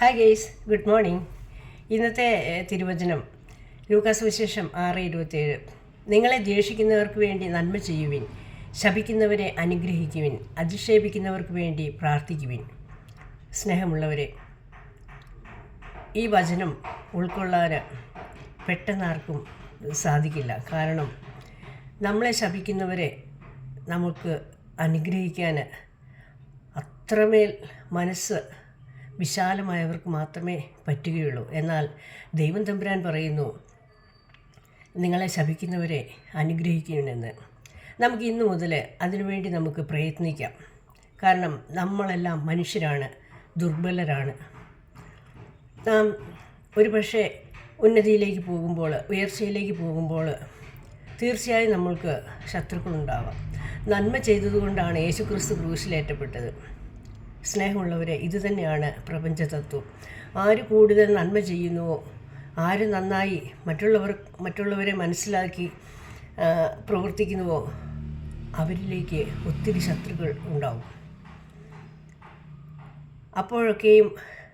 Hi guys good morning ഇന്നത്തെ തിരുവചനം Lucas വിശേഷം ആറ് ഇരുപത്തേഴ് നിങ്ങളെ ദ്വേഷിക്കുന്നവർക്ക് വേണ്ടി നന്മ ചെയ്യുവിൻ. ശപിക്കുന്നവരെ അനുഗ്രഹിക്കുവിൻ. അധിക്ഷേപിക്കുന്നവർക്ക് വേണ്ടി പ്രാർത്ഥിക്കുവിൻ. സ്നേഹമുള്ളവരെ ഈ വചനം ഉൾക്കൊള്ളാൻ പെട്ടെന്നാർക്കും സാധിക്കില്ല. കാരണം നമ്മളെ ശപിക്കുന്നവരെ നമുക്ക് അനുഗ്രഹിക്കാൻ അത്രമേൽ മനസ്സ് വിശാലമായവർക്ക് മാത്രമേ പറ്റുകയുള്ളൂ. എന്നാൽ ദൈവം തമ്പുരാൻ പറയുന്നു നിങ്ങളെ ശപിക്കുന്നവരെ അനുഗ്രഹിക്കണമെന്ന് നമുക്ക് ഇന്നു മുതൽ അതിനുവേണ്ടി നമുക്ക് പ്രയത്നിക്കാം. കാരണം നമ്മളെല്ലാം മനുഷ്യരാണ് ദുർബലരാണ്. നാം ഒരു പക്ഷേ ഉന്നതിയിലേക്ക് പോകുമ്പോൾ ഉയർച്ചയിലേക്ക് പോകുമ്പോൾ തീർച്ചയായും നമ്മൾക്ക് ശത്രുക്കളുണ്ടാവാം. നന്മ ചെയ്തതുകൊണ്ടാണ് യേശുക്രിസ്തു ക്രൂശിലേറ്റപ്പെട്ടത് സ്നേഹമുള്ളവരെ ഇത് തന്നെയാണ് പ്രപഞ്ചതത്വം. ആര് കൂടുതൽ നന്മ ചെയ്യുന്നുവോ ആര് നന്നായി മറ്റുള്ളവർ മറ്റുള്ളവരെ മനസ്സിലാക്കി പ്രവർത്തിക്കുന്നുവോ അവരിലേക്ക് ഒത്തിരി ശത്രുക്കൾ ഉണ്ടാവും. അപ്പോഴൊക്കെയും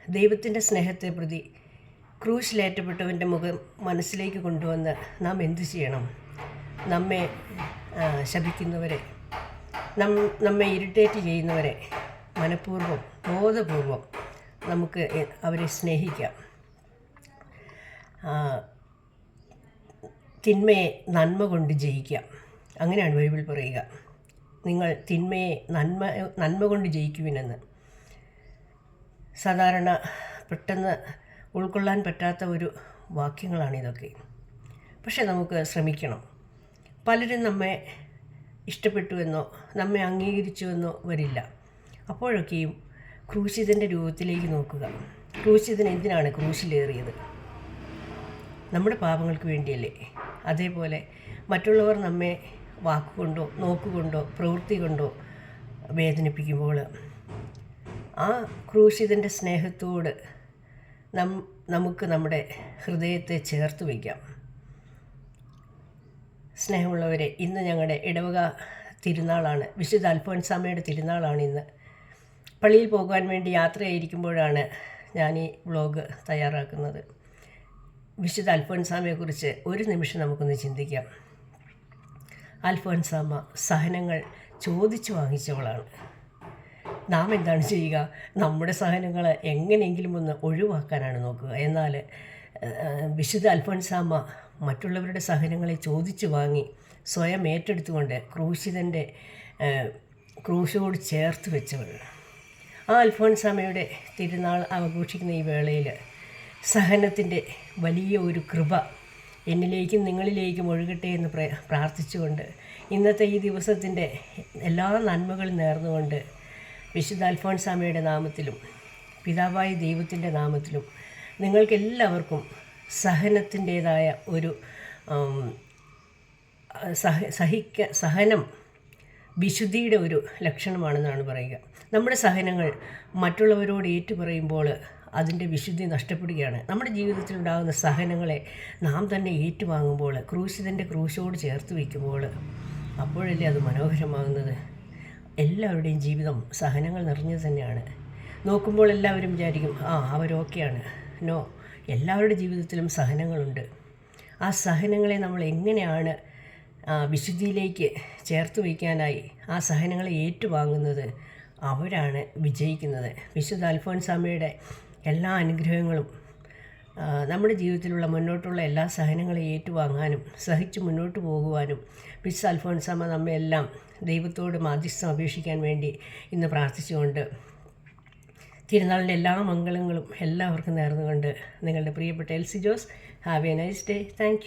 ദൈവത്തിന്റെ സ്നേഹത്തെ പ്രതി ക്രൂശിലേറ്റപ്പെട്ടവന്റെ മുഖം മനസ്സിലേക്ക് കൊണ്ടുവന്ന് നാം എന്തു ചെയ്യണം? നമ്മെ ശപിക്കുന്നവരെ നമ്മെ ഇറിറ്റേറ്റ് ചെയ്യുന്നവരെ മനഃപൂർവം ബോധപൂർവം നമുക്ക് അവരെ സ്നേഹിക്കാം. തിന്മയെ നന്മ കൊണ്ട് ജയിക്കാം. അങ്ങനെയാണ് ബൈബിൾ പറയുക. നിങ്ങൾ തിന്മയെ നന്മ നന്മ കൊണ്ട് ജയിക്കുവിനെന്ന്. സാധാരണ പെട്ടെന്ന് ഉൾക്കൊള്ളാൻ പറ്റാത്ത ഒരു വാക്യങ്ങളാണ് ഇതൊക്കെ. പക്ഷെ നമുക്ക് ശ്രമിക്കണം. പലരും നമ്മെ ഇഷ്ടപ്പെട്ടുവെന്നോ നമ്മെ അംഗീകരിച്ചുവെന്നോ വരില്ല. അപ്പോഴൊക്കെയും ക്രൂശിതന്റെ രൂപത്തിലേക്ക് നോക്കുക. ക്രൂശിതൻ എന്തിനാണ് ക്രൂശിലേറിയത്? നമ്മുടെ പാപങ്ങൾക്ക് വേണ്ടിയല്ലേ? അതേപോലെ മറ്റുള്ളവർ നമ്മെ വാക്കുകൊണ്ടോ നോക്കുകൊണ്ടോ പ്രവൃത്തി കൊണ്ടോ വേദനിപ്പിക്കുമ്പോൾ ആ ക്രൂശിതന്റെ സ്നേഹത്തോട് നം നമുക്ക് നമ്മുടെ ഹൃദയത്തെ ചേർത്ത് വയ്ക്കാം. സ്നേഹമുള്ളവരെ ഇന്ന് ഞങ്ങളുടെ ഇടവക തിരുനാളാണ് വിശുദ്ധ അൽഫോൻസാമയുടെ തിരുനാളാണ് ഇന്ന്. പള്ളിയിൽ പോകുവാൻ വേണ്ടി യാത്രയായിരിക്കുമ്പോഴാണ് ഞാൻ ഈ വ്ളോഗ് തയ്യാറാക്കുന്നത്. വിശുദ്ധ അൽഫോൻസാമയെക്കുറിച്ച് ഒരു നിമിഷം നമുക്കൊന്ന് ചിന്തിക്കാം. അൽഫോൻസാമ സഹനങ്ങൾ ചോദിച്ചു വാങ്ങിച്ചവളാണ്. നാം എന്താണ് ചെയ്യുക? നമ്മുടെ സഹനങ്ങൾ എങ്ങനെയെങ്കിലും ഒന്ന് ഒഴിവാക്കാനാണ് നോക്കുക. എന്നാൽ വിശുദ്ധ അൽഫോൻസാമ്മ മറ്റുള്ളവരുടെ സഹനങ്ങളെ ചോദിച്ചു വാങ്ങി സ്വയം ഏറ്റെടുത്തുകൊണ്ട് ക്രൂശിതന്റെ ക്രൂശോട് ചേർത്ത് വെച്ചവൾ. ആ അൽഫോൻസാമയുടെ തിരുനാൾ ആഘോഷിക്കുന്ന ഈ വേളയിൽ സഹനത്തിന്റെ വലിയ ഒരു കൃപ എന്നിലേക്കും നിങ്ങളിലേക്കും ഒഴുകട്ടെ എന്ന് പ്ര- പ്രാർത്ഥിച്ചുകൊണ്ട് ഇന്നത്തെ ഈ ദിവസത്തിന്റെ എല്ലാ നന്മകളും നേർന്നുകൊണ്ട് വിശുദ്ധ അൽഫോൻസാമയുടെ നാമത്തിലും പിതാവായ ദൈവത്തിന്റെ നാമത്തിലും നിങ്ങൾക്കെല്ലാവർക്കും സഹനത്തിന്റേതായ ഒരു സഹ സഹിക്ക സഹനം വിശുദ്ധിയുടെ ഒരു ലക്ഷണമാണെന്നാണ് പറയുക. നമ്മുടെ സഹനങ്ങൾ മറ്റുള്ളവരോട് ഏറ്റുപറയുമ്പോൾ അതിന്റെ വിശുദ്ധി നഷ്ടപ്പെടുകയാണ്. നമ്മുടെ ജീവിതത്തിൽ ഉണ്ടാകുന്ന സഹനങ്ങളെ നാം തന്നെ ഏറ്റുവാങ്ങുമ്പോൾ ക്രൂശിതന്റെ ക്രൂശോട് ചേർത്ത് വയ്ക്കുമ്പോൾ അപ്പോഴല്ലേ അത് മനോഹരമാകുന്നത്? എല്ലാവരുടെയും ജീവിതം സഹനങ്ങൾ നിറഞ്ഞത് തന്നെയാണ്. നോക്കുമ്പോൾ എല്ലാവരും വിചാരിക്കും ആ അവരൊക്കെയാണ് നോ എല്ലാവരുടെ ജീവിതത്തിലും സഹനങ്ങളുണ്ട്. ആ സഹനങ്ങളെ നമ്മൾ എങ്ങനെയാണ് വിശുദ്ധിയിലേക്ക് ചേർത്ത് വയ്ക്കാനായി ആ സഹനങ്ങളെ ഏറ്റുവാങ്ങുന്നത് അവരാണ് വിജയിക്കുന്നത്. വിശുദ്ധ അൽഫോൻസാമയുടെ എല്ലാ അനുഗ്രഹങ്ങളും നമ്മുടെ ജീവിതത്തിലുള്ള മുന്നോട്ടുള്ള എല്ലാ സഹനങ്ങളെ ഏറ്റുവാങ്ങാനും സഹിച്ച് മുന്നോട്ട് പോകുവാനും വിശുദ്ധ അൽഫോൻസാമ നമ്മയെല്ലാം ദൈവത്തോട് മാധ്യസ്ഥം അപേക്ഷിക്കാൻ വേണ്ടി ഇന്ന് പ്രാർത്ഥിച്ചുകൊണ്ട് തിരുനാളിന്റെ എല്ലാ മംഗളങ്ങളും എല്ലാവർക്കും നേർന്നുകൊണ്ട് നിങ്ങളുടെ പ്രിയപ്പെട്ട L C Jose have a nice day. Thank